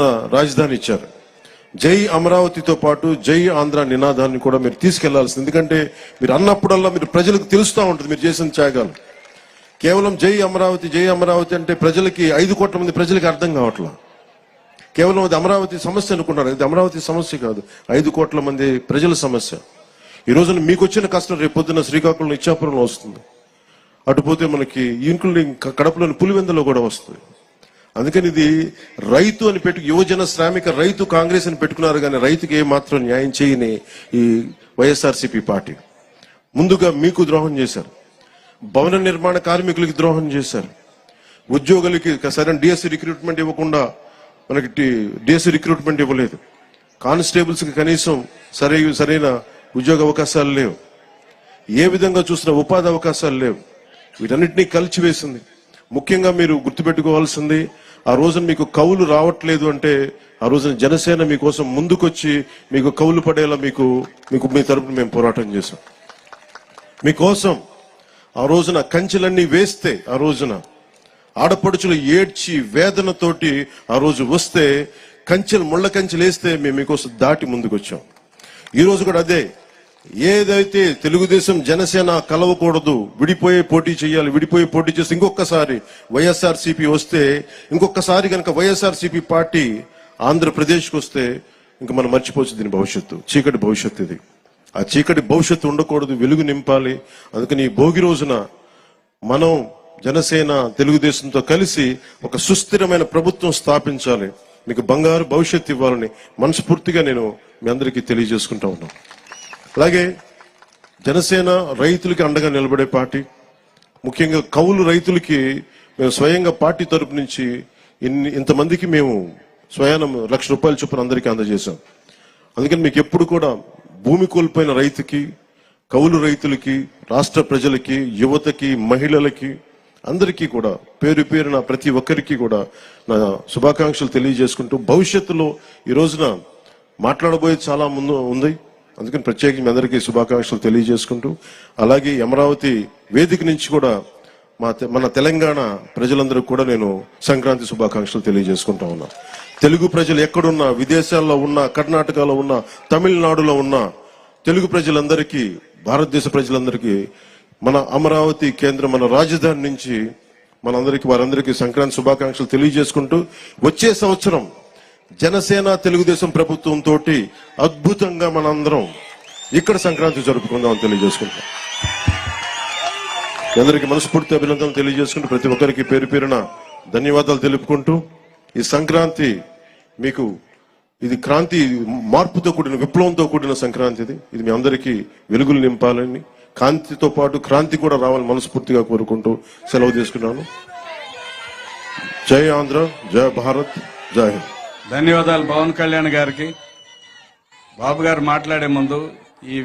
రాజధాని ఇచ్చారు. జై అమరావతితో పాటు జై ఆంధ్ర నినాదాన్ని కూడా మీరు తీసుకెళ్ళాల్సింది. ఎందుకంటే మీరు అన్నప్పుడల్లా మీరు ప్రజలకు తెలుస్తూ ఉంటుంది మీరు చేసిన త్యాగాలు. కేవలం జై అమరావతి జై అమరావతి అంటే ప్రజలకి ఐదు కోట్ల మంది ప్రజలకి అర్థం కావట్లా. కేవలం అది అమరావతి సమస్య అనుకున్నారు. ఇది అమరావతి సమస్య కాదు. ఐదు కోట్ల మంది ప్రజల సమస్య. ఈ రోజున మీకు వచ్చిన కష్టం రేపు పొద్దున్న శ్రీకాకుళం ఇచ్చాపురంలో వస్తుంది. అటుపోతే మనకి ఇంక్లూడింగ్ కడపలోని పులివెందులో కూడా వస్తుంది. అందుకని ఇది రైతు అని పెట్టు యువజన శ్రామిక రైతు కాంగ్రెస్ అని పెట్టుకున్నారు కానీ రైతుకి ఏ మాత్రం న్యాయం చేయని ఈ వైఎస్ఆర్సీపీ పార్టీ. ముందుగా మీకు ద్రోహం చేశారు. భవన నిర్మాణ కార్మికులకి ద్రోహం చేశారు. ఉద్యోగులకి సరైన డిఎస్సి రిక్రూట్మెంట్ ఇవ్వకుండా మనకి డిఎస్సి రిక్రూట్మెంట్ ఇవ్వలేదు. కానిస్టేబుల్స్కి కనీసం సరై సరైన ఉద్యోగ అవకాశాలు లేవు. ఏ విధంగా చూసినా ఉపాధి అవకాశాలు లేవు. వీటన్నిటినీ కలిచివేసింది. ముఖ్యంగా మీరు గుర్తుపెట్టుకోవాల్సింది ఆ రోజున మీకు కవులు రావట్లేదు అంటే ఆ రోజున జనసేన మీకోసం ముందుకొచ్చి మీకు కవులు పడేలా మీకు మీకు మీ తరపున మేము పోరాటం చేశాం. మీకోసం ఆ రోజున కంచెలన్నీ వేస్తే ఆ రోజున ఆడపడుచులు ఏడ్చి వేదనతోటి ఆ రోజు వస్తే కంచెలు ముళ్ళ కంచెలు వేస్తే మేము మీకోసం దాటి ముందుకొచ్చాం. ఈరోజు ఈ రోజు కూడా అదే ఏదైతే తెలుగుదేశం జనసేన కలవకూడదు విడిపోయే పోటీ చేయాలి విడిపోయే పోటీ చేస్తే ఇంకొకసారి వైఎస్ఆర్ వస్తే ఇంకొకసారి కనుక వైఎస్ఆర్ పార్టీ ఆంధ్రప్రదేశ్కి వస్తే ఇంకా మనం మర్చిపోవచ్చు దీని భవిష్యత్తు. చీకటి భవిష్యత్తు ఇది. ఆ చీకటి భవిష్యత్తు ఉండకూడదు వెలుగు నింపాలి. అందుకని ఈ భోగి రోజున మనం జనసేన తెలుగుదేశంతో కలిసి ఒక సుస్థిరమైన ప్రభుత్వం స్థాపించాలి. మీకు బంగారు భవిష్యత్తు ఇవ్వాలని మనస్ఫూర్తిగా నేను మీ అందరికీ తెలియజేసుకుంటా ఉన్నాను. అలాగే జనసేన రైతులకి అండగా నిలబడే పార్టీ ముఖ్యంగా కౌలు రైతులకి మేము స్వయంగా పార్టీ తరపు నుంచి ఇన్ని ఇంతమందికి మేము స్వయానం లక్ష రూపాయల చొప్పున అందరికీ అందజేశాం. అందుకని మీకు ఎప్పుడు కూడా భూమి కోల్పోయిన రైతుకి కౌలు రైతులకి రాష్ట్ర ప్రజలకి యువతకి మహిళలకి అందరికీ కూడా పేరు పేరున ప్రతి ఒక్కరికి కూడా నా శుభాకాంక్షలు తెలియజేసుకుంటూ భవిష్యత్తులో ఈ రోజున మాట్లాడబోయే చాలా ముందు ఉంది. అందుకని ప్రత్యేకించి మీ అందరికీ శుభాకాంక్షలు తెలియజేసుకుంటూ అలాగే అమరావతి వేదిక నుంచి కూడా మా మన తెలంగాణ ప్రజలందరూ కూడా నేను సంక్రాంతి శుభాకాంక్షలు తెలియజేసుకుంటా ఉన్నా. తెలుగు ప్రజలు ఎక్కడున్నా విదేశాల్లో ఉన్నా కర్ణాటకలో ఉన్నా తమిళనాడులో ఉన్నా తెలుగు ప్రజలందరికీ భారతదేశ ప్రజలందరికీ మన అమరావతి కేంద్రం మన రాజధాని నుంచి మనందరికీ వారందరికీ సంక్రాంతి శుభాకాంక్షలు తెలియజేసుకుంటూ వచ్చే సంవత్సరం జనసేన తెలుగుదేశం ప్రభుత్వం తోటి అద్భుతంగా మనందరం ఇక్కడ సంక్రాంతి జరుపుకుందామని తెలియజేసుకుంటాం. అందరికి అందరికీ మనస్ఫూర్తి అభినందనలు తెలియజేసుకుంటూ ప్రతి ఒక్కరికి పేరు పేరున ధన్యవాదాలు తెలుపుకుంటూ ఈ సంక్రాంతి మీకు ఇది క్రాంతి మార్పుతో కూడిన విప్లవంతో కూడిన సంక్రాంతి ఇది. ఇది మీ అందరికీ వెలుగులు నింపాలని కాంతితో పాటు క్రాంతి కూడా రావాలని మనస్ఫూర్తిగా కోరుకుంటూ సెలవు తీసుకున్నాను. జై ఆంధ్ర జై భారత్ జై హింద్. ధన్యవాదాలు పవన్ కళ్యాణ్ గారికి. బాబు గారు మాట్లాడే ముందు ఈ